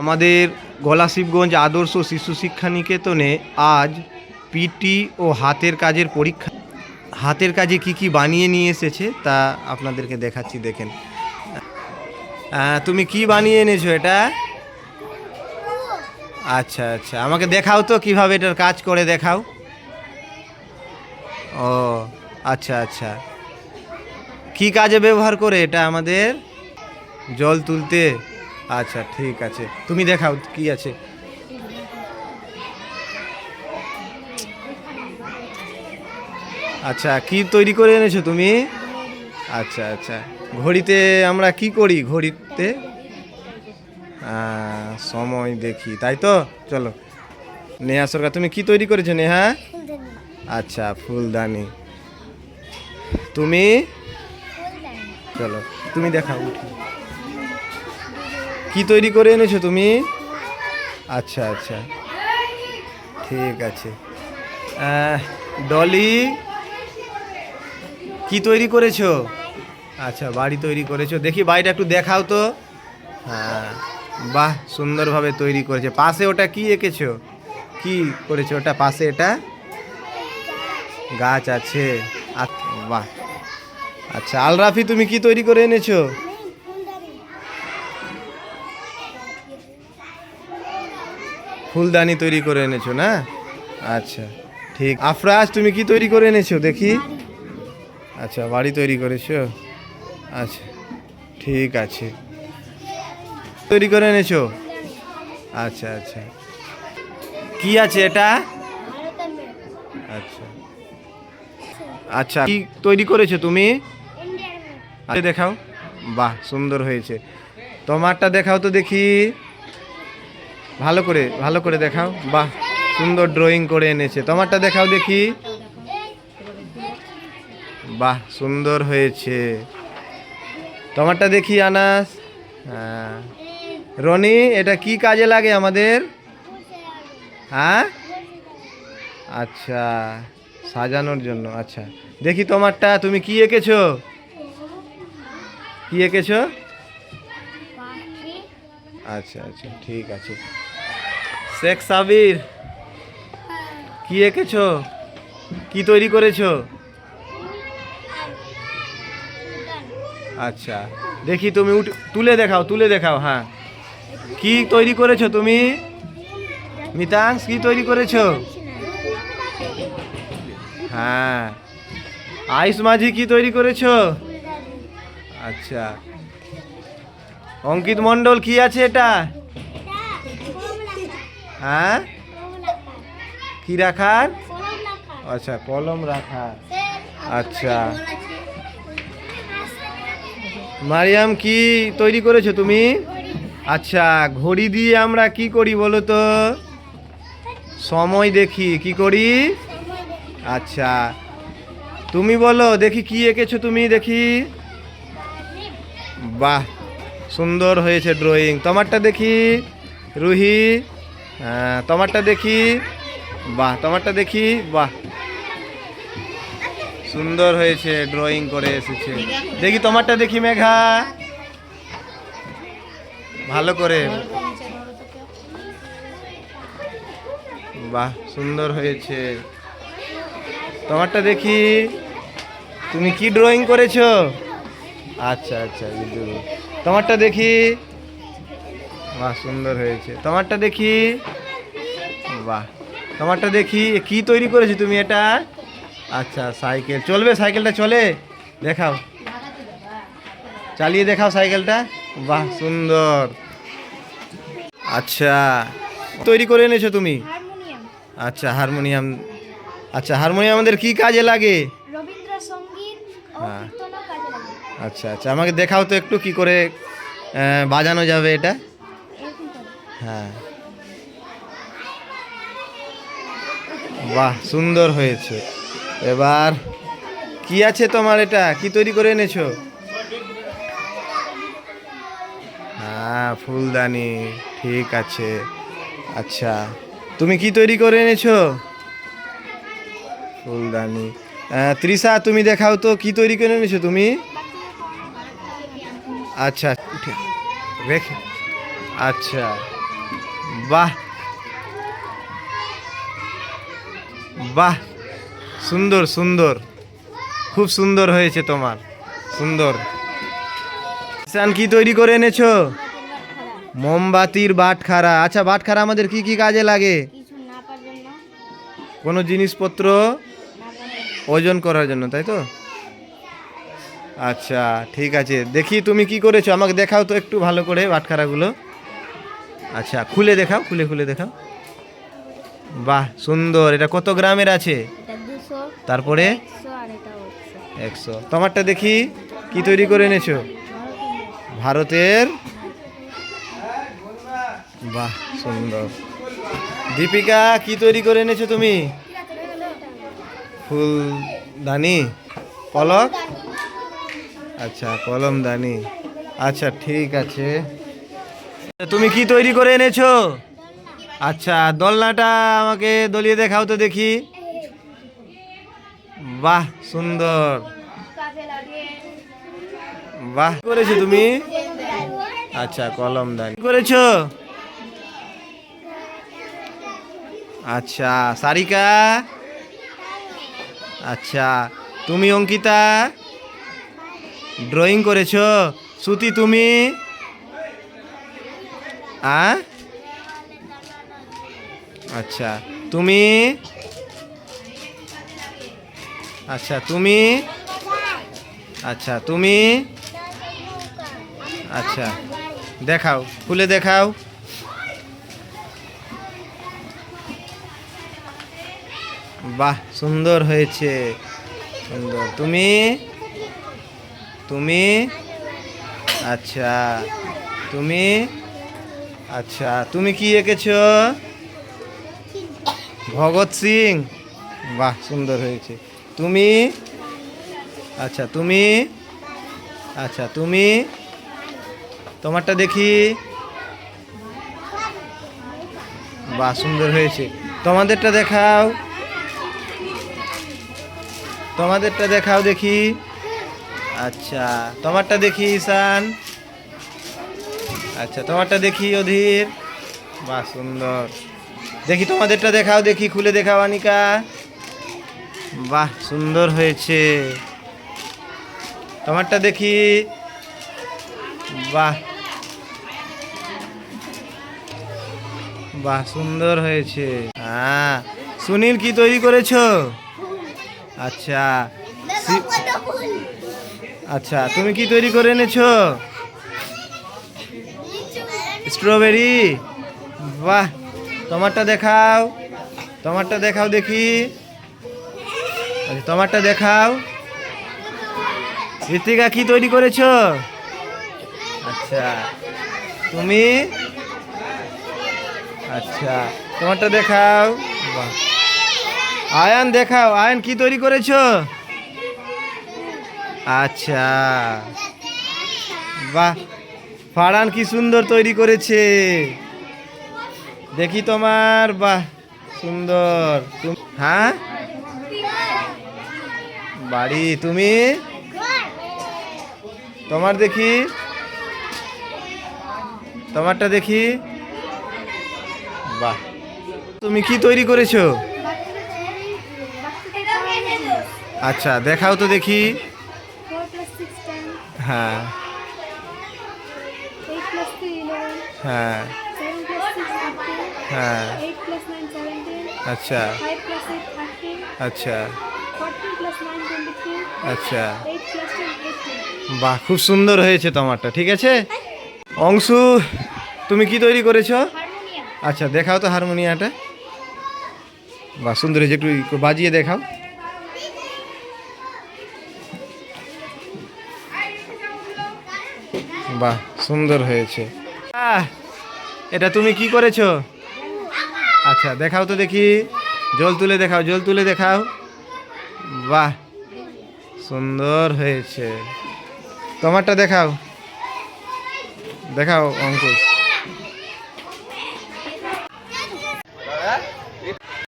আমাদের গলাশিবগঞ্জ আদর্শ শিশু শিক্ষা নিকেতনে আজ পিটি ও হাতের কাজের পরীক্ষা। হাতের কাজে কি কি বানিয়ে নিয়ে এসেছে তা আপনাদেরকে দেখাচ্ছি, দেখেন। তুমি কি বানিয়ে এনেছো এটা? আচ্ছা আচ্ছা। আমাকে দেখাও তো কীভাবে এটার কাজ করে, দেখাও। ও আচ্ছা আচ্ছা। কি কাজে ব্যবহার করে এটা আমাদের? জল তুলতে। আচ্ছা ঠিক আছে। তুমি দেখাও কি আছে। আচ্ছা কি তৈরি করে এনেছো তুমি? আচ্ছা আচ্ছা। ঘড়িতে আমরা কি করি ঘড়িতে? সময় দেখি তাই তো? চলো। নেহা সরকার তুমি কি তৈরি করেছ নেহা? আচ্ছা ফুলদানি। তুমি? চলো তুমি দেখাও। উঠি কি তৈরি করে এনেছো তুমি? আচ্ছা আচ্ছা। ঠিক আছে। ডলি কি তৈরি করেছ? আচ্ছা বাড়ি তৈরি করেছ। দেখি বাড়িটা একটু দেখাও তো। হ্যাঁ বাহ সুন্দরভাবে তৈরি করেছে। পাশে ওটা কি এঁকেছো? কি করেছ ওটা? পাশে এটা? গাছ আছে। আচ্ছা, বাহ। আচ্ছা আলরাফি তুমি কি তৈরি করে এনেছো? ফুলদানি তৈরি করে এনেছো না? আচ্ছা ঠিক। আফরাজ তুমি কি তৈরি করে এনেছো? দেখি। আচ্ছা বাড়ি তৈরি করেছ? আচ্ছা ঠিক আছে। তৈরি করে এনেছো? আচ্ছা আচ্ছা। কি আছে এটা? আচ্ছা। আচ্ছা কি তৈরি করেছ তুমি? আরে দেখাও। বাহ সুন্দর হয়েছে। তোমারটা দেখাও তো দেখি। ভালো করে ভালো করে দেখাও। বাহ সুন্দর ড্রয়িং করে এনেছে। তোমারটা দেখাও দেখি। বাহ সুন্দর হয়েছে। তোমারটা দেখি আনাস। হ্যাঁ। রনি এটা কি কাজে লাগে আমাদের? হ্যাঁ? আচ্ছা সাজানোর জন্য আচ্ছা। দেখি তোমারটা তুমি কি এঁকেছো? কি এঁকেছো? আচ্ছা আচ্ছা ঠিক আছে। শেখ সাবির, কি এঁকেছো? কি তৈরি করেছ? আচ্ছা দেখি তুমি তুলে দেখাও তুলে দেখাও হ্যাঁ। কি তৈরি করেছ তুমি? মিতাংশ, কি তৈরি করেছ? হ্যাঁ। আয়ুষ মাঝি, কি তৈরি করেছ? আচ্ছা। অঙ্কিত মণ্ডল, কি আছে এটা? হ্যাঁ? কি রাখার? আচ্ছা কলম রাখার। আচ্ছা। মারিয়াম, কি তৈরি করেছ তুমি? আচ্ছা ঘড়ি দিয়ে আমরা কি করি বলো তো? সময় দেখি, কি করি? আচ্ছা। তুমি বলো, দেখি কি এঁকেছো তুমি, দেখি। বাহ, সুন্দর হয়েছে ড্রয়িং তোমারটা দেখি। রুহি তোমারটা দেখি। বাহ, তোমারটা দেখি। বাহ। সুন্দর হয়েছে ড্রয়িং করে এসেছে। দেখি তোমারটা দেখি মেঘা। ভালো করে। বাহ, সুন্দর হয়েছে। তোমারটা দেখি। তুমি কি ড্রয়িং করেছ? আচ্ছা আচ্ছা তোমারটা দেখি। বাহ সুন্দর হয়েছে। তোমারটা দেখি। বাহ তোমারটা দেখি কি তৈরি করেছ তুমি এটা? আচ্ছা সাইকেল। চলবে সাইকেলটা চলে? দেখাও। চালিয়ে দেখাও সাইকেলটা। বাহ সুন্দর। আচ্ছা তৈরি করে এনেছো তুমি? আচ্ছা হারমোনিয়াম। আচ্ছা হারমোনিয়াম আমাদের কি কাজে লাগে? হ্যাঁ। কাজে লাগে। আচ্ছা আচ্ছা আমাকে দেখাও তো একটু কি করে বাজানো যাবে এটা। হ্যাঁ। বাহ, সুন্দর হয়েছে। এবার কি আছে তোমার এটা? কি তৈরি করে এনেছো? হ্যাঁ ফুলদানি, ঠিক আছে। আচ্ছা তুমি কি তৈরি করে এনেছো? ফুলদানি। তৃষা, তুমি দেখাও তো, কি তৈরি করে এনেছো তুমি? আচ্ছা রেখে আচ্ছা। বাহ। বাহ। সুন্দর সুন্দর। খুব সুন্দর হয়েছে তোমার। সুন্দর। ঈশান কি তৈরি করে এনেছো? মোমবাতির বাটখারা। আচ্ছা বাটখারা আমাদের কি কি কাজে লাগে? কোনো জিনিসপত্র ওজন করার জন্য তাই তো? আচ্ছা ঠিক আছে। দেখি তুমি কি করেছ? আমাকে দেখাও তো একটু ভালো করে বাটখারাগুলো। আচ্ছা খুলে দেখাও খুলে খুলে দেখাও। বাহ সুন্দর এটা কত গ্রামের আছে? তারপরে? একশো। তোমারটা দেখি কি তৈরি করে এনেছো? ভারতের? বাহ সুন্দর। দীপিকা কি তৈরি করে এনেছো তুমি? ফুলদানি? পলক? আচ্ছা কলমদানি। আচ্ছা ঠিক আছে। তুমি কি তৈরি করে এনেছো? আচ্ছা দোলনাটা আমাকে দলিয়ে দেখাও তো দেখি। বাহ, সুন্দর। বাহ করেছ তুমি? আচ্ছা কলমদানি কি করেছ? আচ্ছা সারিকা? আচ্ছা তুমি অঙ্কিতা? ড্রয়িং করেছ? শ্রুতি তুমি? আ আচ্ছা তুমি? আচ্ছা তুমি? আচ্ছা তুমি? আচ্ছা দেখাও, খুলে দেখাও। বাহ, সুন্দর হয়েছে। সুন্দর। তুমি? তুমি? আচ্ছা তুমি? আচ্ছা তুমি কি এঁকেছ? ভগৎ সিং? বাহ, সুন্দর হয়েছে। তুমি? আচ্ছা তুমি? আচ্ছা তুমি? তোমারটা দেখি। বাহ, সুন্দর হয়েছে। তোমাদেরটা দেখাও। তোমাদেরটা দেখাও দেখি। আচ্ছা তোমারটা দেখি, ঈশান। আচ্ছা তোমারটা দেখি অধীর। বাহ সুন্দর। দেখি তোমাদেরটা দেখাও দেখি খুলে দেখাও আনিকা। বাহ সুন্দর হয়েছে। তোমারটা দেখি। বাহ। বাহ সুন্দর হয়েছে। হ্যাঁ। সুনীল কি তৈরি করেছ? আচ্ছা। আচ্ছা তুমি কি তৈরি করে এনেছো? স্ট্রবেরি। বাহ তোমারটা দেখাও তোমারটা দেখাও দেখি। আচ্ছা, তোমারটা দেখাও। ঋতিকা কি তৈরি করেছ? আচ্ছা তুমি? আচ্ছা তোমারটা দেখাও। বাহ। আয়ান দেখাও আয়ান কি তৈরি করেছ? আচ্ছা। বাহ ফারান কি সুন্দর তৈরি করেছে। দেখি তোমার, বাহ, সুন্দর। হ্যাঁ? বাড়ি, তুমি? তোমার দেখি। তোমারটা দেখি। বাহ। তুমি কি তৈরি করেছ? আচ্ছা দেখাও তো দেখি। হ্যাঁ। হ্যাঁ। হ্যাঁ। আচ্ছা। আচ্ছা। আচ্ছা। বাহ, খুব সুন্দর হয়েছে তোমারটা, ঠিক আছে? অংশু, তুমি কি তৈরি করেছ? আচ্ছা দেখাও তো হারমোনিয়াটা। বাহ, সুন্দর হয়েছে, একটু বাজিয়ে দেখাও। বাহ, সুন্দর হয়েছে। এটা তুমি কি করেছ? আচ্ছা দেখাও তো দেখি। জল তুলে দেখাও, জল তুলে দেখাও। বাহ, সুন্দর হয়েছে। তোমারটা দেখাও। দেখাও, অঙ্কুশ।